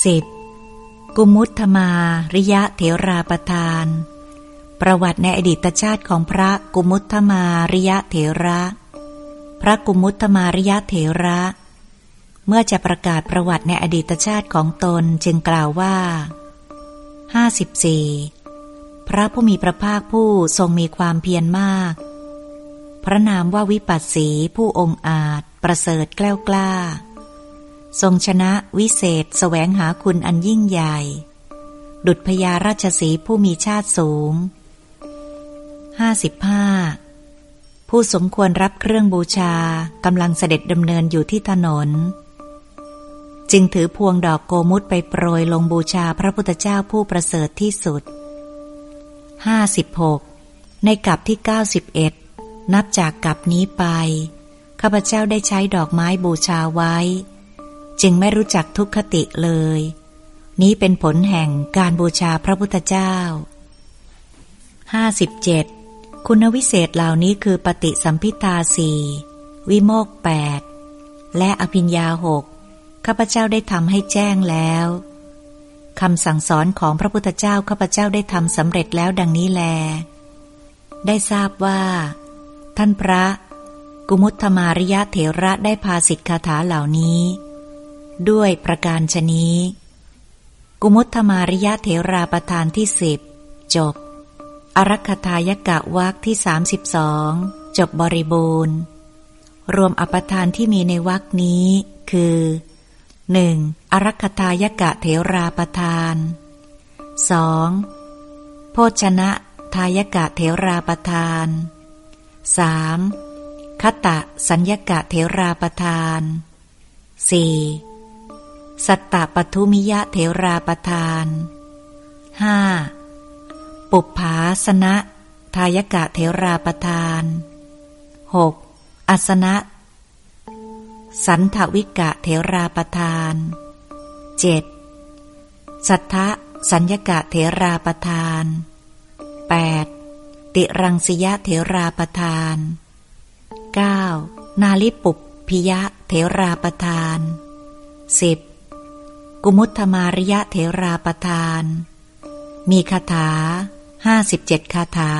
10. กุมุตธมาริยะเถราประทาน ประวัติในอดีตชาติของพระกุมุตธมาริยะเถระ พระกุมุตธมาริยะเถระ เมื่อจะประกาศประวัติในอดีตชาติของตนจึงกล่าวว่า 54. พระผู้มีพระภาคผู้ทรงมีความเพียรมาก พระนามว่าวิปัสสีผู้องอาจประเสริฐแกล้วกล้า ทรงชนะวิเศษแสวงหาคุณอันยิ่งใหญ่ ดุจพญาราชสีผู้มีชาติสูง 55. ผู้สมควรรับเครื่องบูชากำลังเสด็จดำเนินอยู่ที่ถนน จึงถือพวงดอกโกมุตไปโปรยลงบูชาพระพุทธเจ้าผู้ประเสริฐที่สุด 56. ในกับที่ 91 นับจากกับนี้ไปข้าพเจ้าได้ใช้ดอกไม้บูชาไว้ จึงไม่รู้จักทุกขติเลย นี้เป็นผลแห่งการบูชาพระพุทธเจ้า 57. คุณวิเศษเหล่านี้คือปฏิสัมพิทาสี่วิโมกแปดและอภิญญาหกข้าพเจ้าได้ทำให้แจ้งแล้วคำสั่งสอนของพระพุทธเจ้าข้าพเจ้าได้ทำสำเร็จแล้วดังนี้แล ได้ทราบว่า ท่านพระ กุมุตธมาริยะเถระได้พาสิทธิคาถาเหล่านี้ ด้วยประการชนี้ กุมุตธมาริยะเถราประธานที่สิบจบ อรัคทายกะวักที่สามสิบสองจบบริบูรณ์ รวมอปทานที่มีในวักนี้คือหนึ่งอรัคทายกะเถราประธานสองโภชนะทายกะเถราประธานสามคตะสัญญกะเถราประทาน 4. สัตตปทุมิยะเถราประทาน 5. ปุปผาสนะทายกะเถราประทาน 6. อัสนะ สันทวิกะเถราประทาน 7. สัทธะสัญญกะเถราประทาน 8. ติรังสิยะเถราประทาน 9. นาลิปุปพิยะเถราประทาน 10. กุมุตธมาริยะเถราประทาน มีคาถาห้าสิบเจ็ดคาถา